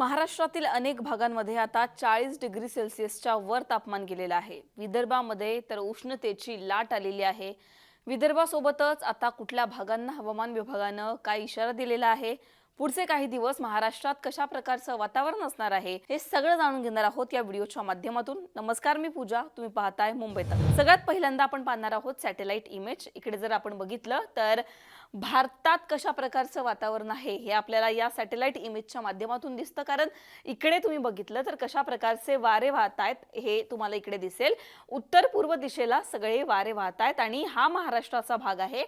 महाराष्ट्रातील अनेक भागांमध्ये आता चाळीस डिग्री सेल्सिअसच्या वर तापमान गेलेलं आहे. विदर्भामध्ये तर उष्णतेची लाट आलेली आहे. विदर्भासोबतच आता कुठल्या भागांना हवामान विभागानं काय इशारा दिलेला आहे? पुढचे काही दिवस महाराष्ट्रात कशा प्रकारचं वातावरण असणार आहे हे सगळं जाणून घेणार आहोत या व्हिडिओच्या माध्यमातून. नमस्कार मी पूजा. तुम्ही पाहताय मुंबईत. सगळ्यात पहिल्यांदा आपण पाहणार आहोत सॅटेलाइट इमेज. इकडे जर आपण बघितलं तर भारतात कशा प्रकारचं वातावरण आहे हे आपल्याला या सॅटेलाइट इमेजच्या माध्यमातून दिसतं. कारण इकडे तुम्ही बघितलं तर कशा प्रकारचे वारे वाहत आहेत हे तुम्हाला इकडे दिसेल. उत्तर पूर्व दिशेला सगळे वारे वाहत आहेत आणि हा महाराष्ट्राचा भाग आहे.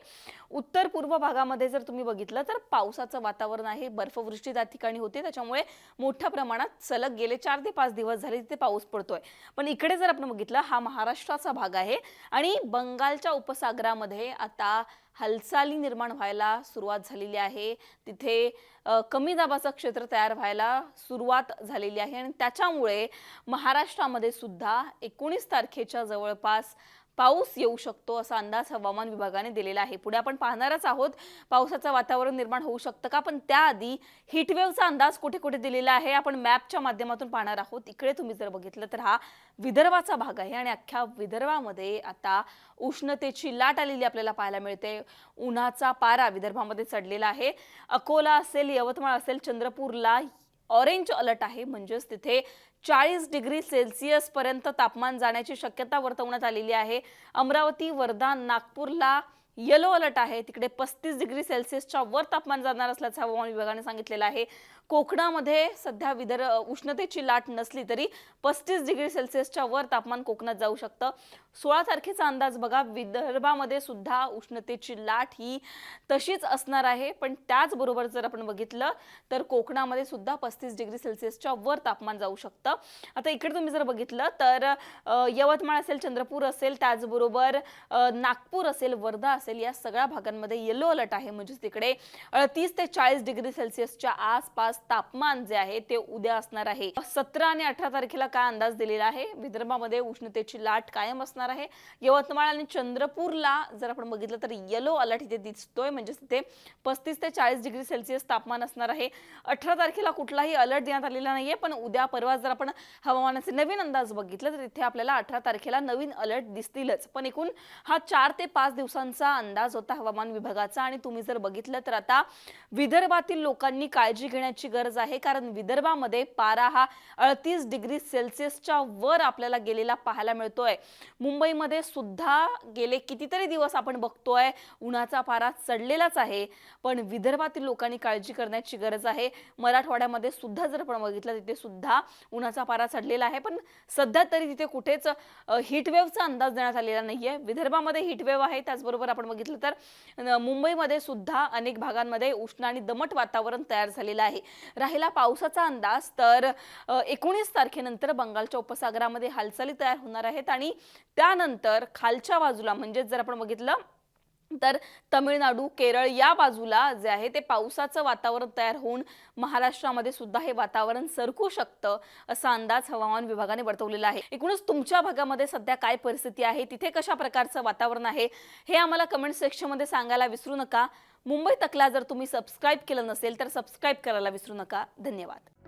उत्तर पूर्व भागामध्ये जर तुम्ही बघितलं तर पावसाचं वातावरण आहे. बर्फवृष्टी त्या ठिकाणी होते. त्याच्यामुळे मोठ्या प्रमाणात सलग गेले चार ते पाच दिवस झाले तिथे पाऊस पडतोय. पण इकडे जर आपण बघितलं हा महाराष्ट्राचा भाग आहे आणि बंगालच्या उपसागरामध्ये आता हालचाली निर्माण व्हायला सुरुवात झालेली आहे. तिथे कमी दाबाचं क्षेत्र तयार व्हायला सुरुवात झालेली आहे आणि त्याच्यामुळे महाराष्ट्रामध्ये सुद्धा एकोणीस तारखेच्या जवळपास पाऊस येऊ शकतो असा अंदाज हवामान विभागाने दिलेला आहे. पुढे आपण पाहणारच आहोत पावसाचं वातावरण निर्माण होऊ शकतं का? पण त्याआधी हिटवेव्हचा अंदाज कुठे कुठे दिलेला आहे? आपण मॅपच्या माध्यमातून पाहणार आहोत. इकडे तुम्ही जर बघितलं तर हा विदर्भाचा भाग आहे आणि अख्ख्या विदर्भामध्ये आता उष्णतेची लाट आलेली आपल्याला पाहायला मिळते. उन्हाचा पारा विदर्भामध्ये चढलेला आहे. अकोला असेल यवतमाळ असेल चंद्रपूरला ऑरेंज अलर्ट आहे. म्हणजेच तिथे चाळीस डिग्री सेल्सिअस पर्यंत तापमान जाण्याची शक्यता वर्तवण्यात आलेली आहे. अमरावती वर्धा नागपूरला येलो अलर्ट आहे. तिकडे पस्तीस डिग्री सेल्सिअसच्या वर तापमान जाणार असल्याचं हवामान विभागाने सांगितलेलं आहे. कोकणामध्ये सध्या विदर्भ उष्णतेची लाट नसली तरी पस्तीस डिग्री सेल्सिअसच्या वर तापमान कोकणात जाऊ शकतं. सोळा तारखेचा अंदाज बघा विदर्भामध्ये सुद्धा उष्णतेची लाट ही तशीच असणार आहे. पण त्याचबरोबर जर आपण बघितलं तर कोकणामध्ये सुद्धा पस्तीस डिग्री सेल्सिअसच्या वर तापमान जाऊ शकतं. आता इकडे तुम्ही जर बघितलं तर यवतमाळ असेल चंद्रपूर असेल त्याचबरोबर नागपूर असेल वर्धा असेल या सगळ्या भागांमध्ये येलो अलर्ट आहे. म्हणजेच तिकडे तीस ते चाळीस डिग्री सेल्सिअसच्या आसपास तापमान जे आहे ते उद्या असणार आहे. सतरा आणि अठरा तारखेला काय अंदाज दिलेला आहे? विदर्भामध्ये उष्णतेची लाट कायम असणार आहे. यवतमाळ आणि चंद्रपूरला जर आपण बघितलं तर येलो अलर्ट इथे दिसतोय. म्हणजे तिथे पस्तीस ते चाळीस डिग्री सेल्सिअस तापमान असणार आहे. अठरा तारखेला कुठलाही अलर्ट देण्यात आलेला नाहीये. पण उद्या परवा जर आपण हवामानाचे नवीन अंदाज बघितलं तर इथे आपल्याला अठरा तारखेला नवीन अलर्ट दिसतीलच. पण एकूण हा चार ते पाच दिवसांचा अंदाज होता हवामान विभागाचा. आणि तुम्ही जर बघितलं तर आता विदर्भातील लोकांनी काळजी घेण्याची गरज आहे. कारण विदर्भामध्ये पारा हा अडतीस डिग्री सेल्सिअसच्या वर आपल्याला गेलेला पाहायला मिळतोय. मुंबईमध्ये सुद्धा गेले कितीतरी दिवस आपण बघतोय उन्हाचा पारा चढलेलाच आहे. पण विदर्भातील लोकांनी काळजी करण्याची गरज आहे. मराठवाड्यामध्ये सुद्धा जर आपण बघितलं तिथे सुद्धा उन्हाचा पारा चढलेला आहे. पण सध्या तरी तिथे कुठेच हिटवेव्हचा अंदाज देण्यात आलेला नाहीये. विदर्भामध्ये हिटवेव्ह आहे त्याचबरोबर आपण बघितलं तर मुंबईमध्ये सुद्धा अनेक भागांमध्ये उष्ण आणि दमट वातावरण तयार झालेलं आहे. राहिला पावसाचा अंदाज तर एकोणीस तारखेनंतर बंगालच्या उपसागरामध्ये हालचाली तयार होणार आहेत आणि त्यानंतर खालच्या बाजूला म्हणजेच जर आपण बघितलं तर तमिळनाडू केरळ या बाजूला जे आहे ते पावसाचं वातावरण तयार होऊन महाराष्ट्रामध्ये सुद्धा हे वातावरण सरकू शकतं असा अंदाज हवामान विभागाने वर्तवलेला आहे. एकूणच तुमच्या भागामध्ये सध्या काय परिस्थिती आहे? तिथे कशा प्रकारचं वातावरण आहे? हे आम्हाला कमेंट सेक्शनमध्ये सांगायला विसरू नका. मुंबई तकला जर तुम्ही सबस्क्राईब केलं नसेल तर सबस्क्राईब करायला विसरू नका. धन्यवाद.